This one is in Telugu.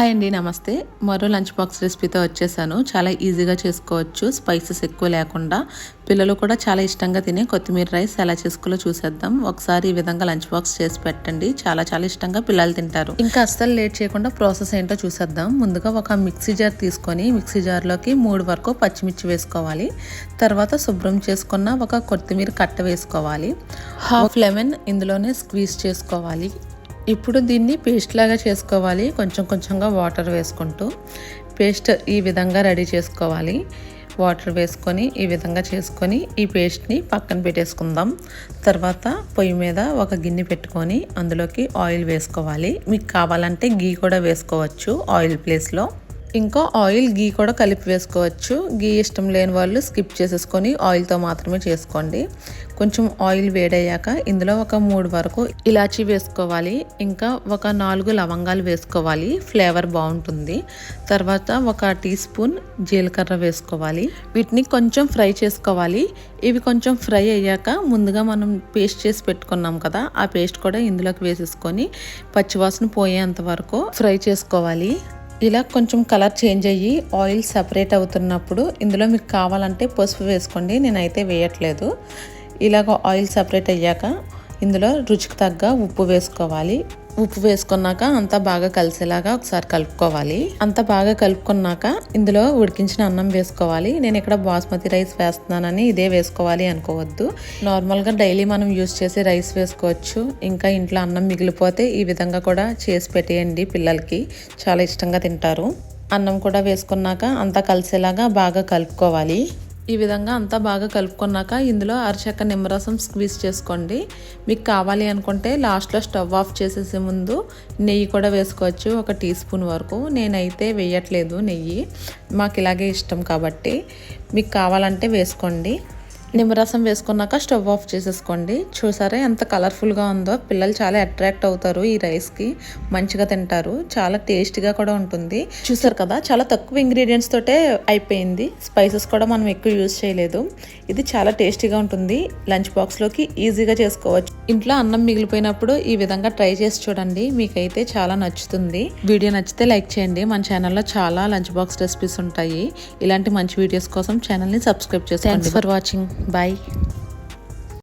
హాయ్ అండి నమస్తే. మరో లంచ్ బాక్స్ రెసిపీతో వచ్చేసాను. చాలా ఈజీగా చేసుకోవచ్చు. స్పైసెస్ ఎక్కువ లేకుండా. పిల్లలు కూడా చాలా ఇష్టంగా తినే కొత్తిమీర రైస్ ఎలా చేసుకోవాలో చూసేద్దాం. ఒకసారి ఈ విధంగా లంచ్ బాక్స్ చేసి పెట్టండి. చాలా చాలా ఇష్టంగా పిల్లలు తింటారు. ఇంకా అస్సలు లేట్ చేయకుండా ప్రాసెస్ ఏంటో చూసేద్దాం. ముందుగా ఒక మిక్సీ జార్ తీసుకొని మిక్సీ జార్లోకి మూడు వరకు పచ్చిమిర్చి వేసుకోవాలి. తర్వాత శుభ్రం చేసుకున్న ఒక కొత్తిమీర కట్ట వేసుకోవాలి. హాఫ్ లెమన్ ఇందులోనే స్క్వీజ్ చేసుకోవాలి. ఇప్పుడు దీన్ని పేస్ట్ లాగా చేసుకోవాలి. కొంచెం కొంచెంగా వాటర్ వేసుకుంటూ పేస్ట్ ఈ విధంగా రెడీ చేసుకోవాలి. వాటర్ వేసుకొని ఈ విధంగా చేసుకొని ఈ పేస్ట్ని పక్కన పెట్టేసుకుందాం. తర్వాత పొయ్యి మీద ఒక గిన్నె పెట్టుకొని అందులోకి ఆయిల్ వేసుకోవాలి. మీకు కావాలంటే గీ కూడా వేసుకోవచ్చు ఆయిల్ ప్లేస్లో ఇంకా ఆయిల్ గీ కూడా కలిపి వేసుకోవచ్చు. గీ ఇష్టం లేని వాళ్ళు స్కిప్ చేసేసుకొని ఆయిల్తో మాత్రమే చేసుకోండి. కొంచెం ఆయిల్ వేడయ్యాక ఇందులో ఒక మూడు వరకు ఇలాచీ వేసుకోవాలి. ఇంకా ఒక నాలుగు లవంగాలు వేసుకోవాలి. ఫ్లేవర్ బాగుంటుంది. తర్వాత ఒక టీ స్పూన్ జీలకర్ర వేసుకోవాలి. వీటిని కొంచెం ఫ్రై చేసుకోవాలి. ఇవి కొంచెం ఫ్రై అయ్యాక ముందుగా మనం పేస్ట్ చేసి పెట్టుకున్నాం కదా ఆ పేస్ట్ కూడా ఇందులోకి వేసేసుకొని పచ్చివాసన పోయేంత వరకు ఫ్రై చేసుకోవాలి. ఇలా కొంచెం కలర్ చేంజ్ అయ్యి ఆయిల్ సపరేట్ అవుతున్నప్పుడు ఇందులో మీకు కావాలంటే పసుపు వేసుకోండి నేనైతే వేయట్లేదు. ఇలాగ ఆయిల్ సపరేట్ అయ్యాక ఇందులో రుచికి తగ్గ ఉప్పు వేసుకోవాలి. ఉప్పు వేసుకున్నాక అంతా బాగా కలిసేలాగా ఒకసారి కలుపుకోవాలి. అంతా బాగా కలుపుకున్నాక ఇందులో ఉడికించిన అన్నం వేసుకోవాలి. నేను ఇక్కడ బాస్మతి రైస్ వేస్తున్నానని ఇదే వేసుకోవాలి అనుకోవద్దు. నార్మల్గా డైలీ మనం యూస్ చేసే రైస్ వేసుకోవచ్చు. ఇంకా ఇంట్లో అన్నం మిగిలిపోతే ఈ విధంగా కూడా చేసి పెట్టేయండి పిల్లలకి. చాలా ఇష్టంగా తింటారు. అన్నం కూడా వేసుకున్నాక అంతా కలిసేలాగా బాగా కలుపుకోవాలి. ఈ విధంగా అంతా బాగా కలుపుకున్నాక ఇందులో అరచక్క నిమ్మరసం స్క్వీజ్ చేసుకోండి. మీకు కావాలి అనుకుంటే లాస్ట్లో స్టవ్ ఆఫ్ చేసేసే ముందు నెయ్యి కూడా వేసుకోవచ్చు ఒక టీ స్పూన్ వరకు. నేనైతే వేయట్లేదు నెయ్యి మాకు ఇలాగే ఇష్టం కాబట్టి. మీకు కావాలంటే వేసుకోండి. నిమ్మరసం వేసుకున్నాక స్టవ్ ఆఫ్ చేసేసుకోండి. చూసారా ఎంత కలర్ఫుల్గా ఉందో. పిల్లలు చాలా అట్రాక్ట్ అవుతారు ఈ రైస్కి. మంచిగా తింటారు. చాలా టేస్టీగా కూడా ఉంటుంది. చూసారు కదా చాలా తక్కువ ఇంగ్రీడియంట్స్ తోటే అయిపోయింది. స్పైసెస్ కూడా మనం ఎక్కువ యూజ్ చేయలేదు. ఇది చాలా టేస్టీగా ఉంటుంది. లంచ్ బాక్స్లోకి ఈజీగా చేసుకోవచ్చు. ఇంట్లో అన్నం మిగిలిపోయినప్పుడు ఈ విధంగా ట్రై చేసి చూడండి. మీకైతే చాలా నచ్చుతుంది. వీడియో నచ్చితే లైక్ చేయండి. మన ఛానల్లో చాలా లంచ్ బాక్స్ రెసిపీస్ ఉంటాయి. ఇలాంటి మంచి వీడియోస్ కోసం ఛానల్ని సబ్స్క్రైబ్ చేసుకోండి. For watching Bye.